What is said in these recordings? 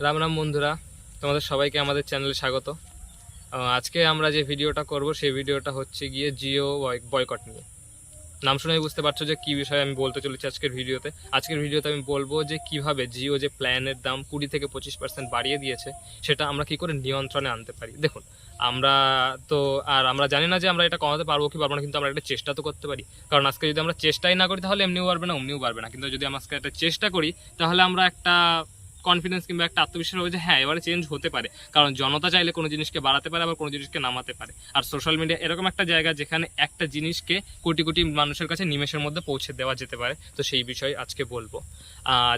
রাম রাম বন্ধুরা, তোমাদের সবাইকে আমাদের চ্যানেলে স্বাগত। আজকে আমরা যে ভিডিওটা করব, সেই ভিডিওটা হচ্ছে গিয়ে জিও বয়কট নিয়ে। নাম শুনেই বুঝতে পারছ যে কী বিষয়ে আমি বলতে চলেছি আজকের ভিডিওতে। আজকের ভিডিওতে আমি বলব যে কীভাবে জিও যে প্ল্যানের দাম কুড়ি থেকে পঁচিশ পার্সেন্ট বাড়িয়ে দিয়েছে, সেটা আমরা কি করে নিয়ন্ত্রণে আনতে পারি। দেখুন, আমরা তো, আর আমরা জানি না যে আমরা এটা কমাতে পারব কি পারব না, কিন্তু আমরা একটা চেষ্টা তো করতে পারি। কারণ আজকে যদি আমরা চেষ্টাই না করি, তাহলে এমনিও পারবে না, অমনিও পারবে না। কিন্তু যদি আমরা আজকে একটা চেষ্টা করি, তাহলে আমরা একটা কনফিডেন্স কিংবা একটা আত্মবিশ্বাস হবে যে হ্যাঁ এবারে চেঞ্জ হতে পারে। কারণ জনতা চাইলে কোনো জিনিসকে বাড়াতে পারে, আবার কোনো জিনিসকে নামাতে পারে। আর সোশ্যাল মিডিয়া এরকম একটা জায়গা যেখানে একটা জিনিসকে কোটি কোটি মানুষের কাছে নিমেষের মধ্যে পৌঁছে দেওয়া যেতে পারে। তো সেই বিষয়ে আজকে বলব।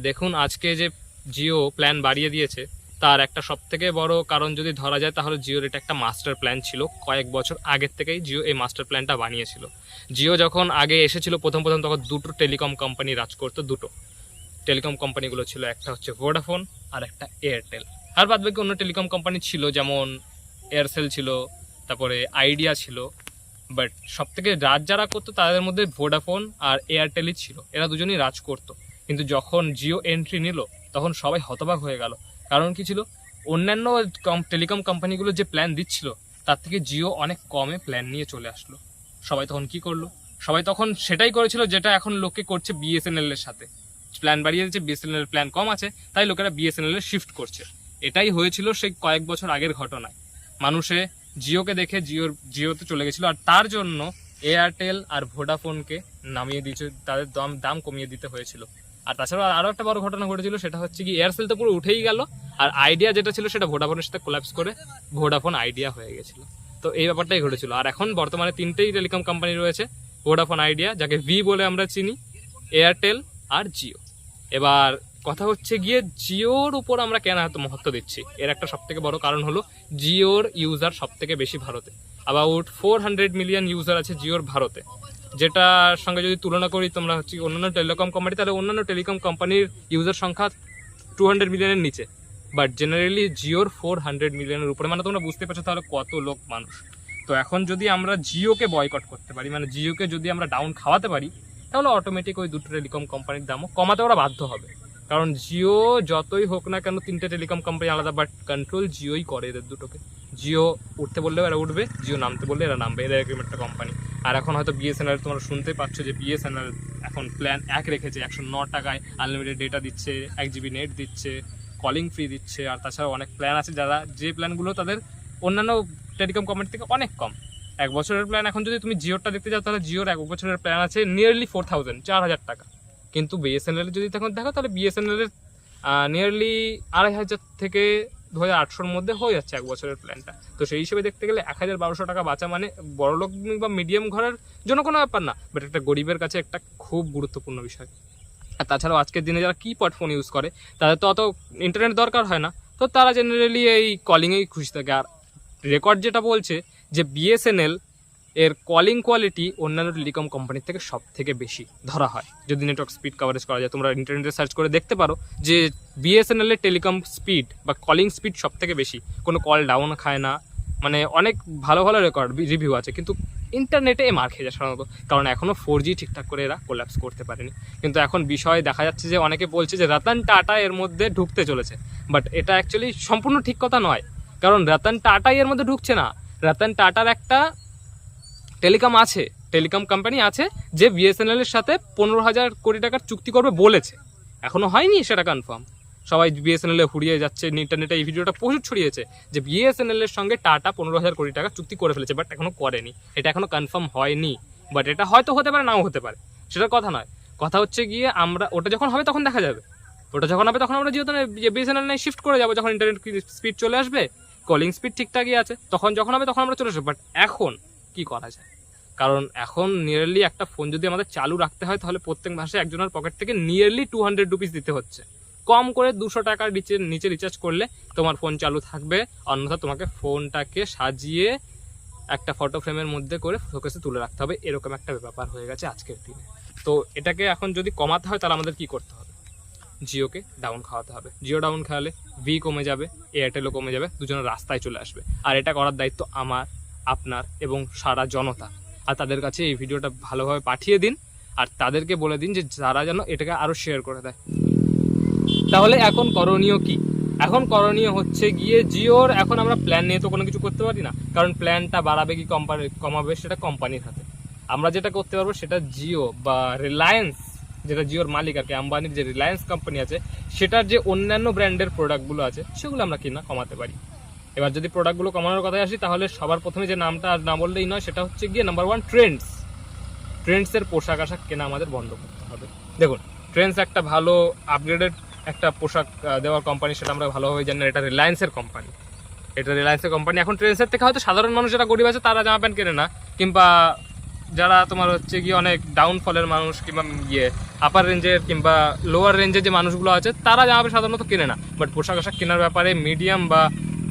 দেখুন, আজকে যে জিও প্ল্যান বাড়িয়ে দিয়েছে, তার একটা সব থেকে বড় কারণ যদি ধরা যায়, তাহলে জিওর এটা একটা মাস্টার প্ল্যান ছিল। কয়েক বছর আগের থেকেই জিও এই মাস্টার প্ল্যানটা বানিয়েছিল। জিও যখন আগে এসেছিল, প্রথম প্রথম তখন দুটো টেলিকম কোম্পানি রাজ করতো, দুটো। টেলিকম কোম্পানিগুলো ছিল, একটা হচ্ছে ভোডাফোন আর একটা এয়ারটেল আর বাদ বাকি অন্য টেলিকম কোম্পানি ছিল, যেমন এয়ারসেল ছিল, তারপরে আইডিয়া ছিল। বাট সব থেকে রাজ যারা করতো, তাদের মধ্যে ভোডাফোন আর এয়ারটেলই ছিল। এরা দুজনেই রাজ করতো। কিন্তু যখন জিও এন্ট্রি নিল, তখন সবাই হতবাক হয়ে গেল। কারণ কি ছিল? অন্যান্য টেলিকম কোম্পানিগুলো যে প্ল্যান দিচ্ছিল, তার থেকে জিও অনেক কমে প্ল্যান নিয়ে চলে আসলো। সবাই তখন কি করল? সবাই তখন সেটাই করেছিল, যেটা এখন লোকে করছে বিএসএনএল এর সাথে। প্ল্যান বাড়িয়ে দিচ্ছে বিএসএনএল প্ল্যান কম আছে, তাই লোকেরা বিএসএনএল এ শিফট করছে। এটাই হয়েছিল সেই কয়েক বছর আগের ঘটনায়। মানুষে জিওকে দেখে জিওর, জিওতে চলে গেছিল, আর তার জন্য এয়ারটেল আর ভোডাফোনকে নামিয়ে দিয়েছে, তাদের দাম দাম কমিয়ে দিতে হয়েছিল। আর তাছাড়া আরও একটা বড় ঘটনা ঘটেছিল, সেটা হচ্ছে কি এয়ারসেল তো পুরো উঠেই গেল, আর আইডিয়া যেটা ছিল সেটা ভোডাফোনের সাথে কোলাপস করে ভোডাফোন আইডিয়া হয়ে গেছিল। তো এই ব্যাপারটাই ঘটেছিল। আর এখন বর্তমানে তিনটেই টেলিকম কোম্পানি রয়েছে ভোডাফোন আইডিয়া যাকে ভি বলে আমরা চিনি এয়ারটেল আর জিও। এবার কথা হচ্ছে গিয়ে জিওর উপর আমরা কেন এত মহত্ব দিচ্ছি? এর একটা সব থেকে বড় কারণ হলো জিওর ইউজার সব থেকে বেশি ভারতে। About four hundred million user আছে জিওর ভারতে। যেটার সঙ্গে যদি তুলনা করি তোমরা হচ্ছে অন্যান্য টেলিকম কোম্পানি তাহলে অন্যান্য টেলিকম কোম্পানির ইউজার সংখ্যা টু হান্ড্রেড মিলিয়নের নিচে। বাট জেনারেলি জিওর ফোর হান্ড্রেড মিলিয়নের উপরে। মানে তোমরা বুঝতে পারছ তাহলে কত লোক মানুষ। তো এখন যদি আমরা জিওকে বয়কট করতে পারি মানে জিওকে যদি আমরা ডাউন খাওয়াতে পারি তাহলে অটোমেটিক ওই দুটো টেলিকম কোম্পানির দামও কমাতে ওরা বাধ্য হবে। কারণ জিও যতই হোক না কেন তিনটে টেলিকম কোম্পানি আলাদা বাট কন্ট্রোল জিওই করে এদের দুটোকে। জিও উঠতে বললেও এরা উঠবে, জিও নামতে বললে এরা নামবে, এদের এরকম একটা কোম্পানি আর এখন হয়তো বিএসএনএল তোমরা শুনতে পাচ্ছ যে বিএসএনএল এখন প্ল্যান এক রেখেছে, একশো ন টাকায় আনলিমিটেড ডেটা দিচ্ছে, এক জিবি নেট দিচ্ছে কলিং ফ্রি দিচ্ছে, আর তাছাড়া অনেক প্ল্যান আছে যারা, যে প্ল্যানগুলো তাদের অন্যান্য টেলিকম কোম্পানি থেকে অনেক কম। এক বছরের প্ল্যান এখন যদি তুমি জিওরটা দেখতে যাও, তাহলে জিওর এক বছরের প্ল্যান আছে নিয়ারলি ফোর থাউজেন্ড চার হাজার টাকা। কিন্তু বিএসএনএল যদি তখন দেখো, তাহলে বিএসএনএল এর নিয়ারলি আড়াই হাজার থেকে দু হাজার আটশোর মধ্যে হয়ে যাচ্ছে এক বছরের প্ল্যানটা তো সেই হিসেবে দেখতে গেলে এক হাজার বারোশো টাকা বাঁচা মানে বড়লোক বা মিডিয়াম ঘরের জন্য কোনো ব্যাপার না বাট একটা গরিবের কাছে একটা খুব গুরুত্বপূর্ণ বিষয়। আর তাছাড়াও আজকের দিনে যারা কিপ্যাড ফোন ইউজ করে, তাদের তো অত ইন্টারনেট দরকার হয় না। তো তারা জেনারেলি এই কলিংয়েই খুশি থাকে। আর রেকর্ড যেটা বলছে যে বিএসএনএল এর কলিং কোয়ালিটি অন্যান্য টেলিকম কোম্পানির থেকে সব থেকে বেশি ধরা হয়। যদি নেটওয়ার্ক স্পিড কভারেজ করা যায়, তোমরা ইন্টারনেটে সার্চ করে দেখতে পারো যে বিএসএনএল এর টেলিকম স্পিড বা কলিং স্পিড সব থেকে বেশি। কোনো কল ডাউন খায় না মানে অনেক ভালো ভালো রেকর্ড রিভিউ আছে, কিন্তু ইন্টারনেটে মার খেয়ে যায় সাধারণত। কারণ এখনও ফোর জি ঠিকঠাক করে এরা কোল্যাপস করতে পারেনি। কিন্তু এখন বিষয় দেখা যাচ্ছে যে অনেকে বলছে যে রতন টাটা এর মধ্যে ঢুকতে চলেছে। বাট এটা অ্যাকচুয়ালি সম্পূর্ণ ঠিক কথা নয়। কারণ রতন টাটাই এর মধ্যে ঢুকছে না। রতন টাটার একটা টেলিকম আছে, টেলিকম কোম্পানি আছে, যে বিএসএনএল এর সাথে পনেরো হাজার কোটি টাকার চুক্তি করবে বলেছে। এখনও হয়নি সেটা কনফার্ম সবাই বিএসএনএল হুড়িয়ে যাচ্ছে ইন্টারনেটে এই ভিডিওটা প্রচুর ছড়িয়েছে যে বিএসএনএল এর সঙ্গে টাটা পনেরো হাজার কোটি টাকা চুক্তি করে ফেলেছে বাট এখনও করেনি। এটা এখনও কনফার্ম হয়নি বাট এটা হয়তো হতে পারে, নাও হতে পারে। সেটার কথা নয়। কথা হচ্ছে গিয়ে আমরা, ওটা যখন হবে তখন দেখা যাবে। ওটা যখন হবে তখন আমরা যেহেতু বিএসএনএল নাই শিফট করে যাব, যখন ইন্টারনেট স্পিড চলে আসবে কলিং স্পিড ঠিকঠাকই আছে, তখন যখন হবে তখন আমরা চলে আসব। বাট এখন কি করা যায়? কারণ এখন নিয়ারলি একটা ফোন যদি আমাদের চালু রাখতে হয়, তাহলে প্রত্যেক মাসে একজনের পকেট থেকে নিয়ারলি টু হান্ড্রেড রুপিস দিতে হচ্ছে। কম করে দুশো টাকার নিচে নিচে রিচার্জ করলে তোমার ফোন চালু থাকবে, অন্যথা তোমাকে ফোনটাকে সাজিয়ে একটা ফটো ফ্রেমের মধ্যে করে ফোকাসে তুলে রাখতে হবে। এরকম একটা ব্যাপার হয়ে গেছে আজকের দিনে। তো এটাকে এখন যদি কমাতে হয়, তাহলে আমাদের কি করতে হবে? জিওকে ডাউন খাওয়াতে হবে। জিও ডাউন খাওয়ালে ভি কমে যাবে এয়ারটেলও কমে যাবে দুজনের রাস্তায় চলে আসবে। আর এটা করার দায়িত্ব আমার, আপনার এবং সারা জনতা। আর তাদের কাছে এই ভিডিওটা ভালোভাবে পাঠিয়ে দিন, আর তাদেরকে বলে দিন যে যারা যেন এটাকে আরও শেয়ার করে দেয়। তাহলে এখন করণীয় কি? এখন করণীয় হচ্ছে গিয়ে জিওর, এখন আমরা প্ল্যান নিয়ে তো কোনো কিছু করতে পারি না। কারণ প্ল্যানটা বাড়াবে কি কোম্পানি কমাবে সেটা কোম্পানির হাতে। আমরা যেটা করতে পারব সেটা জিও বা রিলায়েন্স যেটা জিওর মালিক আর কি, আম্বানির যে রিলায়েন্স কোম্পানি আছে, সেটার যে অন্যান্য ব্র্যান্ডের প্রোডাক্টগুলো আছে, সেগুলো আমরা কিনা কমাতে পারি। এবার যদি প্রোডাক্টগুলো কমানোর কথায় আসি, তাহলে সবার প্রথমে যে নামটা আর না বললেই নয়, সেটা হচ্ছে গিয়ে নাম্বার ওয়ান ট্রেন্ডস ট্রেন্ডসের পোশাক আশাক কেনা আমাদের বন্ধ করতে হবে। দেখুন ট্রেন্ডস একটা ভালো আপগ্রেডেড একটা পোশাক দেওয়ার কোম্পানি সেটা আমরা ভালোভাবে জানি এটা রিলায়েন্সের কোম্পানি এটা রিলায়েন্সের কোম্পানি এখন ট্রেন্ডসের থেকে হয়তো সাধারণ মানুষ যারা গরিব আছে, তারা জামা প্যান্ট কেনে না, কিংবা যারা তোমার হচ্ছে গিয়ে অনেক ডাউনফলের মানুষ কিংবা ইয়ে আপার রেঞ্জের কিংবা লোয়ার রেঞ্জের যে মানুষগুলো আছে, তারা জামা প্যান্ট সাধারণত কেনে না। বাট পোশাক আশাক কেনার ব্যাপারে মিডিয়াম বা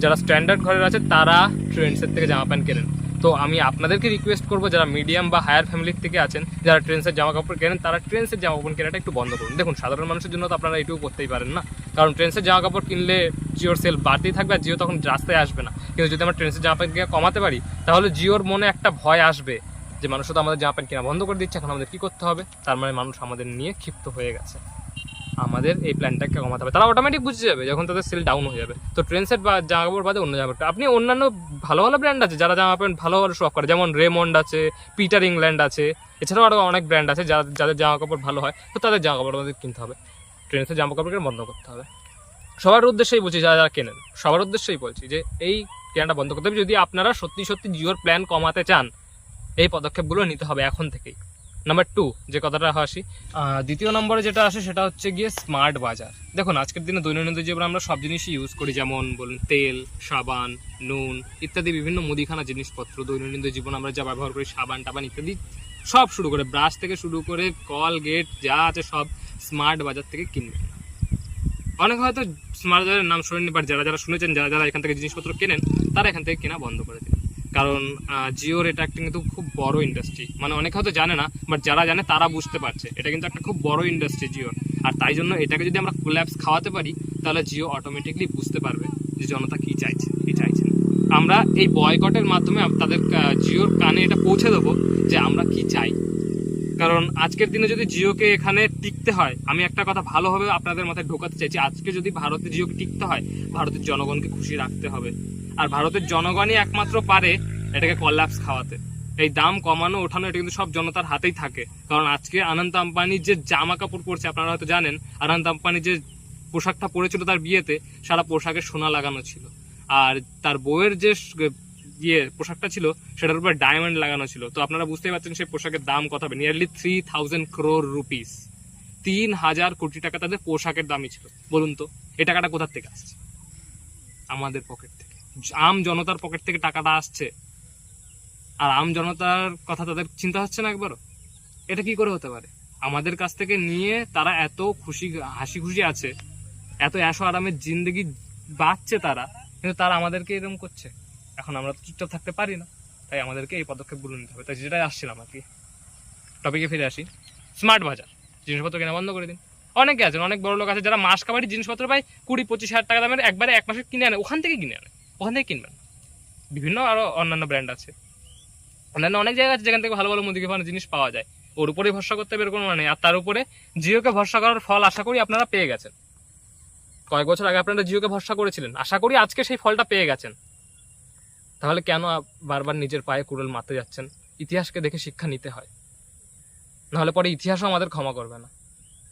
যারা স্ট্যান্ডার্ড ঘরের আছে, তারা ট্রেন্ডসের থেকে জামা প্যান্ট কেনেন। তো আমি আপনাদেরকে রিকোয়েস্ট করব, যারা মিডিয়াম বা হায়ার ফ্যামিলির থেকে আছেন, যারা ট্রেন্সের জামা কাপড় কেনেন, তারা ট্রেন্সের জামা কাপড় কেনাটা একটু বন্ধ করুন। দেখুন, সাধারণ মানুষের জন্য তো আপনারা এটুকু করতেই পারেন না। কারণ ট্রেন্সের জামা কাপড় কিনলে জিওর সেল বাড়তেই থাকবে আর জিও তখন রাস্তায় আসবে না। কিন্তু যদি আমরা ট্রেন্সের জামা প্যান্ট কমাতে পারি, তাহলে জিওর মনে একটা ভয় আসবে যে মানুষ তো আমাদের জামা প্যান্ট কেনা বন্ধ করে দিচ্ছে, এখন আমাদের কি করতে হবে? তার মানে মানুষ আমাদের নিয়ে ক্ষিপ্ত হয়ে গেছে। আমাদের এই প্ল্যানটাকে কমাতে হবে। তারা অটোমেটিক বুঝে যাবে যখন তাদের সেল ডাউন হয়ে যাবে। তো ট্রেন সেট বা জামা কাপড় বাদে অন্য জামা আপনি অন্যান্য ভালো ভালো ব্র্যান্ড আছে, যারা জামা প্যান্ট ভালো ভালো শো করে। যেমন রেমন্ড আছে পিটার ইংল্যান্ড আছে, এছাড়াও আরও অনেক ব্র্যান্ড আছে যারা যাদের জামা কাপড় ভালো হয়, তো তাদের জামা কাপড় আমাদের কিনতে হবে। ট্রেন্সের জামা কাপড়কে বন্ধ করতে হবে। সবার উদ্দেশ্যেই বলছি, যারা যারা কেনেন, সবার উদ্দেশ্যেই বলছি যে এই কেনাটা বন্ধ করতে হবে। যদি আপনারা সত্যি সত্যি জিওর প্ল্যান কমাতে চান এই পদক্ষেপগুলো নিতে হবে এখন থেকেই। নাম্বার টু যে কথাটা আসি দ্বিতীয় নম্বরে যেটা আসে সেটা হচ্ছে গিয়ে স্মার্ট বাজার। দেখুন, আজকের দিনে দৈনন্দিন জীবনে আমরা সব জিনিসই ইউজ করি, যেমন বলুন, তেল, সাবান, নুন ইত্যাদি বিভিন্ন মুদিখানা জিনিসপত্র। দৈনন্দিন জীবনে আমরা যা ব্যবহার করি, সাবান, টাবান ইত্যাদি, সব শুরু করে ব্রাশ থেকে শুরু করে কল গেট যা আছে সব স্মার্ট বাজার থেকে কিনবে। অনেক হয়তো স্মার্ট বাজারের নাম শুনেননি বাট যারা যারা শুনেছেন, যারা যারা এখান থেকে জিনিসপত্র কেনেন, তারা এখান থেকে কেনা বন্ধ করে দিন কারণ জিওর এটা একটা কিন্তু খুব বড় ইন্ডাস্ট্রি মানে অনেকে হয়তো জানে না বাট যারা জানে তারা বুঝতে পারছে। এটা কিন্তু একটা খুব বড় ইন্ডাস্ট্রি জিওর। আর তাই জন্য এটাকে যদি আমরা কোল্যাপস খাওয়াতে পারি, তাহলে জিও অটোমেটিকলি বুঝতে পারবে যে জনতা কি চাইছে কি চাইছে আমরা এই বয়কটের মাধ্যমে তাদের জিওর কানে এটা পৌঁছে দেবো যে আমরা কি চাই। কারণ আজকের দিনে যদি জিওকে এখানে টিকতে হয়, আমি একটা কথা ভালোভাবে আপনাদের মাথায় ঢোকাতে চাইছি, আজকে যদি ভারতে জিওকে টিকতে হয়, ভারতের জনগণকে খুশি রাখতে হবে। আর ভারতের জনগণই একমাত্র পারে এটাকে কল্যাপস খাওয়াতে। এই দাম কমানো, ওঠানো, এটা কিন্তু সব জনতার হাতেই থাকে। কারণ আজকে আনন্দ আম্বানি যে জামা কাপড় পরছে, আপনারা হয়তো জানেন, আনন্দ আম্বানি যে পোশাকটা পরেছিল তার বিয়েতে, সারা পোশাকে সোনা লাগানো ছিল। আর তার বউয়ের যে ইয়ে পোশাকটা ছিল, সেটার উপর ডায়মন্ড লাগানো ছিল। তো আপনারা বুঝতেই পারছেন সেই পোশাকের দাম কত হবে। Nearly three thousand crore rupees তিন হাজার কোটি টাকা তাদের পোশাকের দামই ছিল। বলুন তো, এই টাকাটা কোথার থেকে আসছে? আমাদের পকেট থেকে। আম জনতার পকেট থেকে টাকাটা আসছে। আর আম জনতার কথা তাদের চিন্তা হচ্ছে না একবারও? এটা কি করে হতে পারে? আমাদের কাছ থেকে নিয়ে তারা এত খুশি, হাসি খুশি আছে, এত এসো আরামের জিন্দগি বাঁচছে তারা, কিন্তু তারা আমাদেরকে এরকম করছে। এখন আমরা তো চুপচাপ থাকতে পারি না। তাই আমাদেরকে এই পদক্ষেপগুলো নিতে হবে। তাই যেটাই আসছিলাম আর কি। টপিকে ফিরে আসি। স্মার্ট বাজার। জিনিসপত্র কেনা বন্ধ করে দিন। অনেকে আছেন, অনেক বড় লোক আছে যারা মাস কাবাড়ি জিনিসপত্র পায় কুড়ি, পঁচিশ হাজার টাকা দামের একবারে এক মাসে কিনে আনে। ওখান থেকে কিনে আনে। ওখান থেকে কিনবেন। বিভিন্ন আরও অন্যান্য ব্র্যান্ড আছে। অন্যান্য অনেক জায়গা আছে যেখান থেকে ভালো ভালো মুদিকে ভালো জিনিস পাওয়া যায়। ওর উপরে ভরসা করতে হবে এর কোনো মানে নেই আর তার উপরে জিওকে ভরসা করার ফল আশা করি আপনারা পেয়ে গেছেন। কয়েক বছর আগে আপনারা জিওকে ভরসা করেছিলেন। আশা করি আজকে সেই ফলটা পেয়ে গেছেন। তাহলে কেন বারবার নিজের পায়ে কুড়েল মারতে যাচ্ছেন? ইতিহাসকে দেখে শিক্ষা নিতে হয়। নাহলে পরে ইতিহাসও আমাদের ক্ষমা করবে না।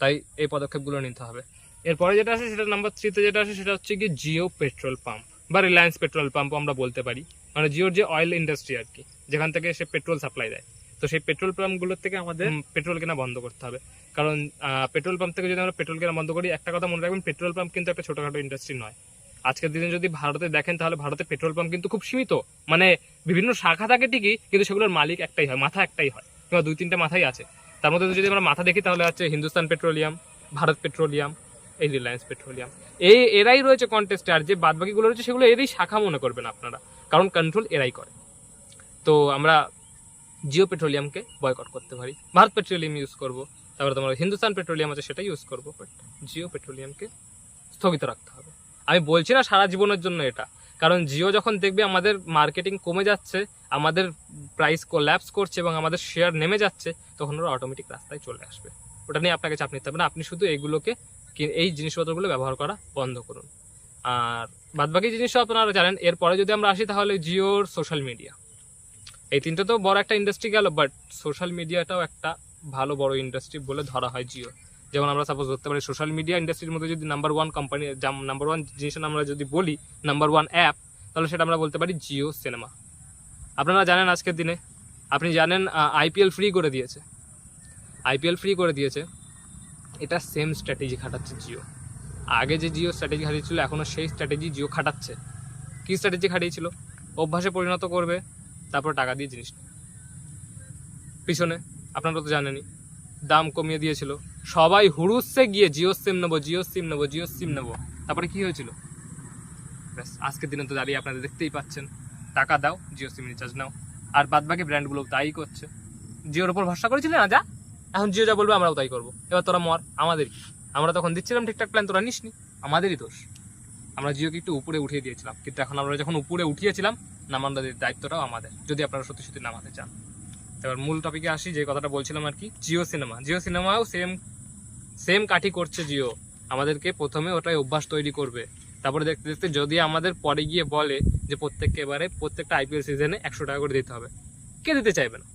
তাই এই পদক্ষেপগুলো নিতে হবে। এরপরে যেটা আছে সেটা নাম্বার থ্রিতে যেটা আছে সেটা হচ্ছে কি জিও পেট্রোল পাম্প বা রিলায়েন্স পেট্রোল পাম্পও আমরা বলতে পারি। মানে জিওর যে অয়েল ইন্ডাস্ট্রি আর কি যেখান থেকে সে পেট্রোল সাপ্লাই দেয়। তো সেই পেট্রোল পাম্পগুলোর থেকে আমাদের পেট্রোল কেনা বন্ধ করতে হবে। কারণ পেট্রোল পাম্প থেকে যদি আমরা পেট্রোল কেনা বন্ধ করি একটা কথা মনে রাখবেন পেট্রোল পাম্প কিন্তু একটা ছোটখাটো ইন্ডাস্ট্রি নয়। আজকের দিনে যদি ভারতে দেখেন, তাহলে ভারতে পেট্রোল পাম্প কিন্তু খুব সীমিত। মানে বিভিন্ন শাখা থাকে ঠিকই, কিন্তু সেগুলোর মালিক একটাই হয়, মাথা একটাই হয়, কিংবা দুই তিনটে মাথাই আছে। তার মধ্যে যদি আমরা মাথা দেখি, তাহলে হচ্ছে হিন্দুস্তান পেট্রোলিয়াম, ভারত পেট্রোলিয়াম, এই রিলায়েন্স পেট্রোলিয়াম। এই, এরাই রয়েছে কন্টেস্টে আর যে বাদ বাকিগুলো রয়েছে, সেগুলো এরই শাখা মনে করবেন আপনারা, কারণ কন্ট্রোল এরাই করে। তো আমরা জিও পেট্রোলিয়ামকে বয়কট করতে পারি। ভারত পেট্রোলিয়াম ইউজ করব, তারপরে তোমার হিন্দুস্তান পেট্রোলিয়াম আছে সেটা ইউজ করব বাট জিও পেট্রোলিয়ামকে স্থগিত রাখতে আমি বলছি না সারা জীবনের জন্য এটা। কারণ জিও যখন দেখবে আমাদের মার্কেটিং কমে যাচ্ছে, আমাদের প্রাইস কোল্যাপস করছে এবং আমাদের শেয়ার নেমে যাচ্ছে, তখন ওরা অটোমেটিক রাস্তায় চলে আসবে। ওটা নিয়ে আপনাকে চাপ নিতে হবে না। আপনি শুধু এইগুলোকে এই জিনিসপত্রগুলো ব্যবহার করা বন্ধ করুন। আর বাদবাকি জিনিসও আপনারা জানেন, এরপরে যদি আমরা আসি তাহলে জিওর সোশ্যাল মিডিয়া এই তিনটে তো বড় একটা ইন্ডাস্ট্রি গেল বাট সোশ্যাল মিডিয়াটাও একটা ভালো বড় ইন্ডাস্ট্রি বলে ধরা হয় জিও। যেমন আমরা সাপোজ ধরতে পারি সোশ্যাল মিডিয়া ইন্ডাস্ট্রির মধ্যে যদি number one company number one জিনিস আমরা যদি বলি নাম্বার ওয়ান অ্যাপ তাহলে সেটা আমরা বলতে পারি জিও সিনেমা আপনারা জানেন আজকের দিনে, আপনি জানেন আইপিএল ফ্রি করে দিয়েছে। আইপিএল ফ্রি করে দিয়েছে। এটা সেম স্ট্র্যাটেজি খাটাচ্ছে জিও আগে যে জিও স্ট্র্যাটেজি খাটিয়েছিল এখনও সেই স্ট্র্যাটেজি জিও খাটাচ্ছে। কী স্ট্র্যাটেজি খাটিয়েছিল? অভ্যাসে পরিণত করবে, তারপর টাকা দিয়ে জিনিস পিছনে, আপনারা তো জানেনই। দাম কমিয়ে দিয়েছিল। সবাই হুড়ুসে গিয়ে জিও সিম নেব, জিও সিম নেব, জিও সিম নেব। তারপরে কি হয়েছিল? আজকের দিনে তো দাঁড়িয়ে আপনারা দেখতেই পাচ্ছেন। টাকা দাও, জিও সিম রিচার্জ নাও। আর বাদবাকি ব্র্যান্ডগুলো তাই করছে। জিওর উপর ভরসা করেছিলে না যা এখন জিও যা বলবে আমরাও তাই করব। এবার তোরা মর, আমাদের আমরা তখন দিচ্ছিলাম ঠিকঠাক প্ল্যান তোরা নিসনি। আমাদেরই দোষ। আমরা জিওকে একটু উপরে উঠিয়ে দিয়েছিলাম। কিন্তু এখন আমরা যখন উপরে উঠিয়েছিলাম নামানোর দায়িত্বটাও আমাদের। যদি আপনারা সত্যি সত্যি নামাতে চান। এবার মূল টপিকে আসি, যে কথাটা বলছিলাম আর কি, জিও সিনেমা জিও সিনেমাও সেম সেম কাঠি করছে জিও। আমাদেরকে প্রথমে ওটাই অভ্যাস তৈরি করবে। তারপরে দেখতে দেখতে যদি আমাদের পরে গিয়ে বলে যে প্রত্যেককে এবারে প্রত্যেকটা আইপিএল সিজনে একশো টাকা করে দিতে হবে, কে দিতে চাইবে না?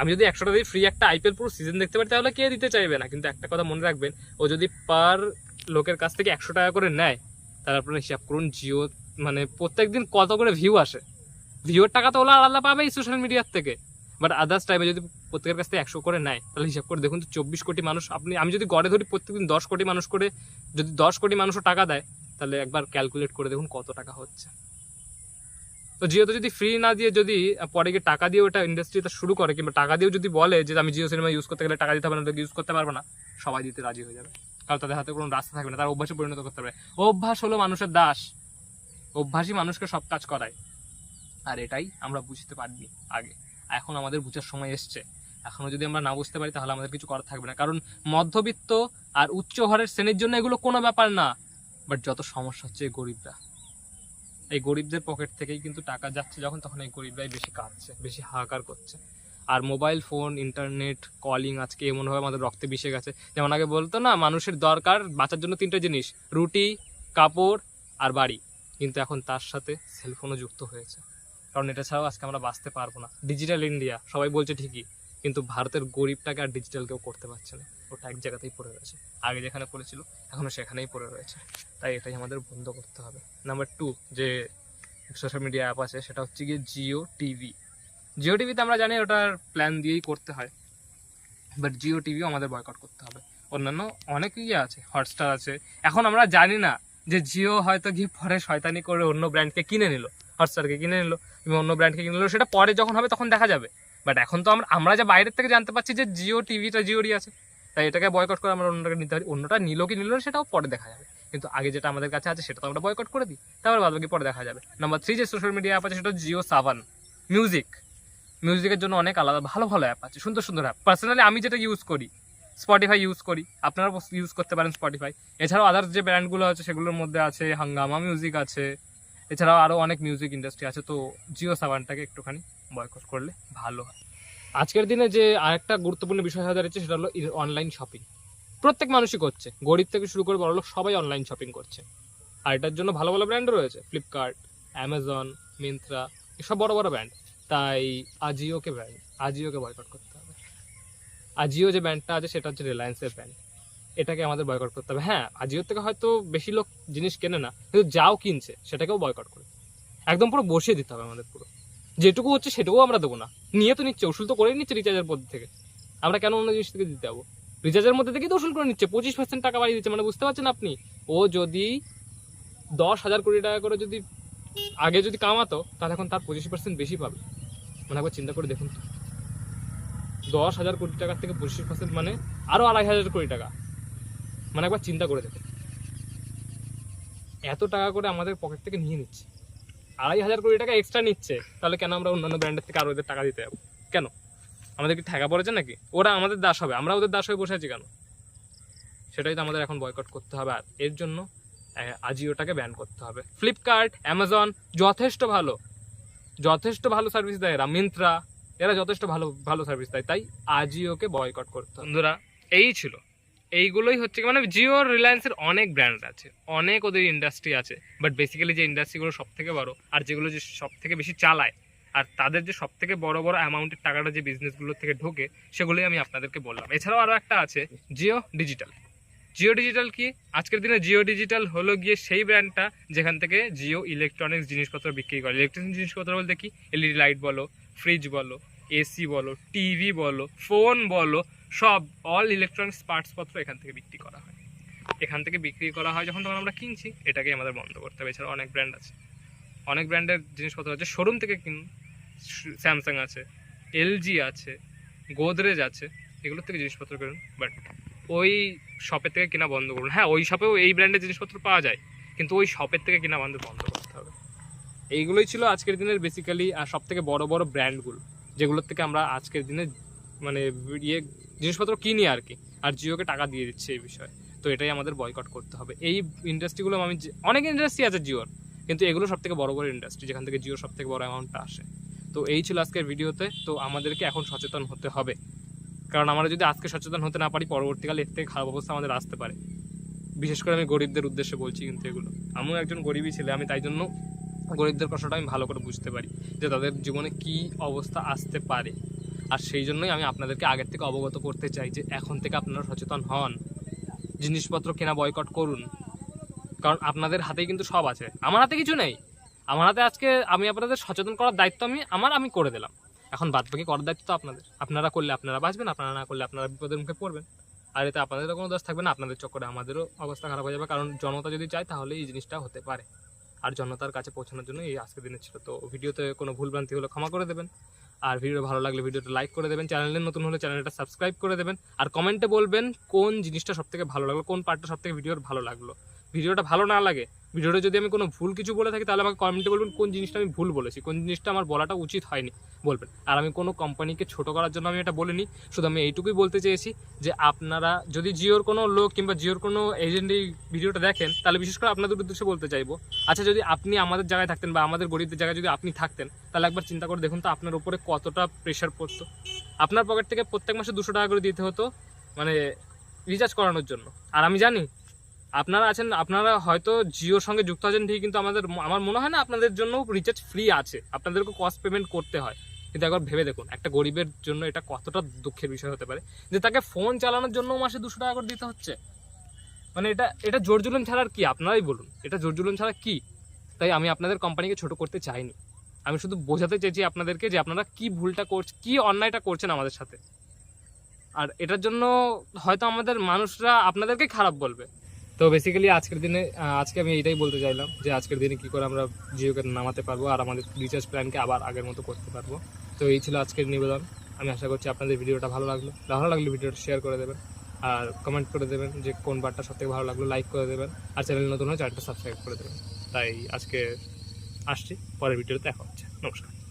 আমি যদি একশো টাকা দিয়ে ফ্রি একটা আইপিএল পুরো সিজন দেখতে পারি, তাহলে কে দিতে চাইবে না? কিন্তু একটা কথা মনে রাখবেন, ও যদি পার লোকের কাছ থেকে একশো টাকা করে নেয় তাহলে আপনারা হিসাব করুন, জিও মানে প্রত্যেকদিন কত করে ভিউ আসে? ভিউর টাকা তো ওরা আলাদা পাবেই সোশ্যাল মিডিয়ার থেকে। বাট আদার্স টাইমে যদি প্রত্যেকের কাছ থেকে একশো করে নেয়, তাহলে হিসাব করে দেখুন তো চব্বিশ কোটি মানুষ, আপনি, আমি যদি গড়ে ধরি প্রত্যেকদিন দশ কোটি মানুষ করে, যদি দশ কোটি মানুষও টাকা দেয়, তাহলে একবার ক্যালকুলেট করে দেখুন কত টাকা হচ্ছে। তো জিও তো যদি ফ্রি না দিয়ে যদি পরে গিয়ে টাকা দিয়ে ওটা ইন্ডাস্ট্রিটা শুরু করে, কিংবা টাকা দিয়েও যদি বলে যে আমি জিও সিনেমা ইউজ করতে গেলে টাকা দিতে হবে না ইউজ করতে পারব না, সবাই দিতে রাজি হয়ে যাবে। কারণ তাদের হাতে কোনো রাস্তা থাকবে না, তার অভ্যাসে পরিণত করতে পারে। অভ্যাস হলো মানুষের দাস, অভ্যাসই মানুষকে সব কাজ করায়। আর এটাই আমরা বুঝতে পারিনি আগে। এখন আমাদের বুঝার সময় এসছে। এখনও যদি আমরা না বুঝতে পারি, তাহলে আমাদের কিছু করার থাকবে না। কারণ মধ্যবিত্ত আর উচ্চ হারের শ্রেণির জন্য এগুলো কোনো ব্যাপার না। বাট যত সমস্যা হচ্ছে গরিবরা। এই গরিবদের পকেট থেকেই কিন্তু টাকা যাচ্ছে যখন, তখন এই গরিবরাই বেশি কাঁদছে, বেশি হাহাকার করছে। আর মোবাইল ফোন, ইন্টারনেট, কলিং আজকে এমনভাবে আমাদের রক্তে মিশে গেছে। যেমন আগে বলতো না, মানুষের দরকার বাঁচার জন্য তিনটে জিনিস, রুটি, কাপড় আর বাড়ি। কিন্তু এখন তার সাথে সেলফোনও যুক্ত হয়েছে। কারণ এটা ছাড়াও আজকে আমরা বাঁচতে পারব না। ডিজিটাল ইন্ডিয়া সবাই বলছে ঠিকই, কিন্তু ভারতের গরিবটাকে আর ডিজিটাল কেউ করতে পারছে না। ওটা এক জায়গাতেই পড়ে রয়েছে। আগে যেখানে পড়েছিল এখনও সেখানেই পড়ে রয়েছে। তাই এটাই আমাদের বন্ধ করতে হবে। নাম্বার টু যে সোশ্যাল মিডিয়া অ্যাপ আছে, সেটা হচ্ছে গিয়ে জিও টিভি জিও টিভিতে আমরা জানি ওটার প্ল্যান দিয়েই করতে হয়। বাট জিও টিভিও আমাদের বয়কট করতে হবে। অন্যান্য অনেক ইয়ে আছে হটস্টার আছে। এখন আমরা জানি না যে জিও হয়তো গিয়ে পরে শয়তানি করে অন্য ব্র্যান্ডকে কিনে নিল। হটস্টারকে কিনে নিল কিংবা অন্য ব্র্যান্ডকে কিনে নিল, সেটা পরে যখন হবে তখন দেখা যাবে। বাট এখন তো আমরা আমরা যা বাইরের থেকে জানতে পারছি যে জিও টিভিটা জিওরই আছে, তাই এটাকে বয়কট করে আমরা অন্যটাকে নিতে পারি। অন্যটা নিল কি নিল সেটাও পরে দেখা যাবে। কিন্তু আগে যেটা আমাদের কাছে আছে, সেটা তো আমরা বয়কট করে দিই। তারপর বাকি পরে দেখা যাবে। নাম্বার থ্রি যে সোশ্যাল মিডিয়া অ্যাপ আছে, সেটা জিও সাবান মিউজিক মিউজিকের জন্য অনেক আলাদা, ভালো ভালো অ্যাপ আছে, সুন্দর সুন্দর অ্যাপ পার্সোনালি আমি যেটা ইউজ করি স্পটিফাই ইউজ করি। আপনারা ইউজ করতে পারেন স্পটিফাই এছাড়াও আদার্স যে ব্র্যান্ডগুলো আছে, সেগুলোর মধ্যে আছে হাঙ্গামা মিউজিক আছে এছাড়াও আরও অনেক মিউজিক ইন্ডাস্ট্রি আছে, তো জিও সাবানটাকে একটুখানি বয়কট করলে ভালো হয়। আজকের দিনে যে আরেকটা গুরুত্বপূর্ণ বিষয় হয়ে দাঁড়িয়েছে সেটা হলো অনলাইন শপিং প্রত্যেক মানুষই করছে, গরিব থেকে শুরু করে বড়লোক সবাই অনলাইন শপিং করছে। আর এটার জন্য ভালো ভালো ব্র্যান্ডও রয়েছে ফ্লিপকার্ট অ্যামাজন মিন্ত্রা এসব বড় বড় ব্র্যান্ড তাই আজিওকে ব্র্যান্ড আজিওকে বয়কট করতে হবে। আজিও যে ব্র্যান্ডটা আছে সেটা হচ্ছে রিলায়েন্সের ব্র্যান্ড এটাকে আমাদের বয়কট করতে হবে। হ্যাঁ আজিওর থেকে হয়তো বেশি লোক জিনিস কেনে না, কিন্তু যাও কিনছে, সেটাকেও বয়কট করে। একদম পুরো বসিয়ে দিতে হবে আমাদের পুরো। যেটুকু হচ্ছে সেটুকুও আমরা দেবো না। নিয়ে তো নিচ্ছে, উসুল তো করেই নিচ্ছে রিচার্জের মধ্যে থেকে। আমরা কেন অন্য জিনিস থেকে দিতে যাব? রিচার্জের মধ্যে থেকে তো ওষুধ করে নিচ্ছে, পঁচিশ পার্সেন্ট টাকা বাড়িয়ে দিচ্ছে। মানে বুঝতে পারছেন আপনি? ও যদি দশ হাজার কোটি টাকা করে যদি আগে যদি কামাতো, তাহলে এখন তার পঁচিশ পার্সেন্ট বেশি পাবে। মানে একবার চিন্তা করে দেখুন দশ হাজার কোটি টাকার থেকে পঁচিশ পার্সেন্ট মানে আরও আড়াই হাজার কোটি টাকা। মানে একবার চিন্তা করে দেখুন এত টাকা করে আমাদের পকেট থেকে নিয়ে নিচ্ছে। আড়াই হাজার কোটি টাকা এক্সট্রা নিচ্ছে। তাহলে কেন আমরা অন্যান্য ব্র্যান্ডের থেকে আরও ওদের টাকা দিতে যাব? কেন? আমাদের কি ঠেকা পড়েছে নাকি? ওরা আমাদের দাস হবে। আমরা ওদের দাস হয়ে বসে আছি কেন? সেটাই তো আমাদের এখন বয়কট করতে হবে। আর এর জন্য আজিওটাকে ব্যান করতে হবে। ফ্লিপকার্ট অ্যামাজন যথেষ্ট ভালো। যথেষ্ট ভালো সার্ভিস দেয় এরা। মিন্ত্রা এরা যথেষ্ট ভালো ভালো সার্ভিস দেয়। তাই আজিওকে বয়কট করতে বন্ধুরা, এই ছিল এইগুলোই হচ্ছে মানে জিও রিলায়েন্সের অনেক ব্র্যান্ড আছে, অনেক ওদের ইন্ডাস্ট্রি আছে বাট বেসিক্যালি যে ইন্ডাস্ট্রিগুলো সব থেকে বড় আর যেগুলো যে সব থেকে বেশি চালায় আর তাদের যে সব থেকে বড় বড় অ্যামাউন্টের টাকাটা যে বিজনেসগুলো থেকে ঢোকে, সেগুলোই আমি আপনাদেরকে বললাম। এছাড়াও আরও একটা আছে জিও ডিজিটাল জিও ডিজিটাল কি? আজকের দিনে জিও ডিজিটাল হলো গিয়ে সেই ব্র্যান্ডটা যেখান থেকে জিও ইলেকট্রনিক্স জিনিসপত্র বিক্রি করে। ইলেকট্রনিক্স জিনিসপত্র বলতে কি? এলইডি লাইট বলো ফ্রিজ বলো এসি বলো টিভি বলো ফোন বলো সব অল ইলেকট্রনিক্স পার্টসপত্র এখান থেকে বিক্রি করা হয়। এখান থেকে বিক্রি করা হয় যখন তখন আমরা কিনছি এটাকে আমাদের বন্ধ করতে হবে। এছাড়া অনেক ব্র্যান্ড আছে। অনেক ব্র্যান্ডের জিনিসপত্র আছে। শোরুম থেকে কিনুন। স্যামসাং আছে এলজি আছে গোদরেজ আছে এগুলোর থেকে জিনিসপত্র কিনুন। বাট ওই শপের থেকে কেনা বন্ধ করুন। হ্যাঁ ওই শপেও এই ব্র্যান্ডের জিনিসপত্র পাওয়া যায়। কিন্তু ওই শপের থেকে কেনা বন্ধ বন্ধ করতে হবে। এইগুলোই ছিল আজকের দিনের বেসিক্যালি আর সব থেকে বড় বড় ব্র্যান্ডগুলো যেগুলোর থেকে আমরা আজকের দিনে মানে ইয়ে জিনিসপত্র কিনি আর কি। আর জিওকে টাকা দিয়ে দিচ্ছে এই বিষয়ে। তো এটাই আমাদের বয়কট করতে হবে। এই ইন্ডাস্ট্রিগুলো আমি অনেক ইন্ডাস্ট্রি আছে জিওর, কিন্তু এগুলো সব থেকে বড় বড় ইন্ডাস্ট্রি যেখান থেকে জিও সব থেকে বড় অ্যামাউন্টটা আসে। তো এই ছিল আজকের ভিডিওতে। তো আমাদেরকে এখন সচেতন হতে হবে। কারণ আমরা যদি আজকে সচেতন হতে না পারি, পরবর্তীকালে এর থেকে খারাপ অবস্থা আমাদের আসতে পারে। বিশেষ করে আমি গরিবদের উদ্দেশ্যে বলছি কিন্তু এগুলো। আমিও একজন গরিবই ছেলে, আমি তাই জন্য গরিবদের কষ্টটা আমি ভালো করে বুঝতে পারি যে তাদের জীবনে কি অবস্থা আসতে পারে। আর সেই জন্যই আমি আপনাদেরকে আগের থেকে অবগত করতে চাই যে এখন থেকে আপনারা সচেতন হন। জিনিসপত্র কেনা বয়কট করুন। কারণ আপনাদের হাতেই কিন্তু সব আছে। আমার হাতে কিছু নেই। আমার হাতে আজকে আমি আপনাদের সচেতন করার দায়িত্ব আমি, আমার আমি করে দিলাম। এখন বাদ বাকি করার দায়িত্ব তো আপনাদের। আপনারা করলে আপনারা বাঁচবেন, আপনারা না করলে আপনারা বিপদের মুখে পড়বেন। আর এতে আপনাদেরও কোনো দোষ থাকবে না, আপনাদের চক্করে আমাদেরও অবস্থা খারাপ হয়ে যাবে। কারণ জনতা যদি চায় তাহলে এই জিনিসটা হতে পারে। আর জনতার কাছে পৌঁছানোর জন্য এই আজকের দিনে ছিল। তো ভিডিওতে কোনো ভুলভ্রান্তি হলে ক্ষমা করে দেবেন। আর ভিডিও ভালো লাগলে ভিডিওটা লাইক করে দেবেন, চ্যানেলে নতুন হলে চ্যানেলটা সাবস্ক্রাইব করে দেবেন, আর কমেন্টে বলবেন কোন জিনিসটা সবথেকে ভালো লাগল, কোন পার্টটা সবথেকে ভিডিওর ভালো লাগল। ভিডিওটা ভালো না লাগে ভিডিওটা যদি আমি কোনো ভুল কিছু বলে থাকি, তাহলে আমাকে কমেন্টে বলবেন কোন জিনিসটা আমি ভুল বলেছি। কোন জিনিসটা আমার বলাটা উচিত হয়নি বলবেন। আর আমি কোনো কোম্পানিকে ছোট করার জন্য আমি এটা বলিনি, শুধু আমি এইটুকুই বলতে চেয়েছি যে আপনারা যদি জিওর কোনো লোক কিংবা জিওর কোনো এজেন্ট এই ভিডিওটা দেখেন, তাহলে বিশেষ করে আপনাদের উদ্দেশ্যে বলতে চাইব আচ্ছা যদি আপনি আমাদের জায়গায় থাকতেন বা আমাদের গরিবদের জায়গায় যদি আপনি থাকতেন, তাহলে একবার চিন্তা করে দেখুন তো আপনার উপরে কতটা প্রেশার পড়তো। আপনার পকেট থেকে প্রত্যেক মাসে দুশো টাকা করে দিতে হতো মানে রিচার্জ করানোর জন্য। আর আমি জানি আপনারা আছেন, আপনারা হয়তো জিওর সঙ্গে যুক্ত আছেন ঠিক কিন্তু আমাদের আমার মনে হয় না আপনাদের জন্য রিচার্জ ফ্রি আছে। আপনাদেরকে কস্ট পেমেন্ট করতে হয়। কিন্তু একবার ভেবে দেখুন, একটা গরিবের জন্য এটা কতটা দুঃখের বিষয় হতে পারে। যে তাকে ফোন চালানোর জন্য মাসে দুশো টাকা করে দিতে হচ্ছে। মানে এটা এটা জোর জুলুম ছাড়া কি? আপনারাই বলুন, এটা জোর জুলুম ছাড়া কি? তাই আমি আপনাদের কোম্পানিকে ছোট করতে চাইনি। আমি শুধু বোঝাতে চেয়েছি আপনাদেরকে যে আপনারা কি ভুলটা করছেন কি অন্যায়টা করছেন আমাদের সাথে। আর এটার জন্য হয়তো আমাদের মানুষরা আপনাদেরকে খারাপ বলবে। তো বেসিক্যালি আজকের দিনে আজকে আমি এইটাই বলতে চাইলাম যে আজকের দিনে কি করে আমরা জিওকে নামাতে পারব আর আমাদের রিচার্জ প্ল্যানকে আবার আগের মতো করতে পারব। তো এই ছিল আজকের নিবেদন। আমি আশা করছি আপনাদের ভিডিওটা ভালো লাগল। ভালো লাগলে ভিডিওটা শেয়ার করে দেবেন আর কমেন্ট করে দেবেন যে কোন পার্টটা সবথেকে ভালো লাগল লাইক করে দেবেন আর চ্যানেল নতুন হলে চ্যানেলটা সাবস্ক্রাইব করে দেবেন। তাই আজকে আসছি, পরের ভিডিওতে দেখা হচ্ছে। নমস্কার।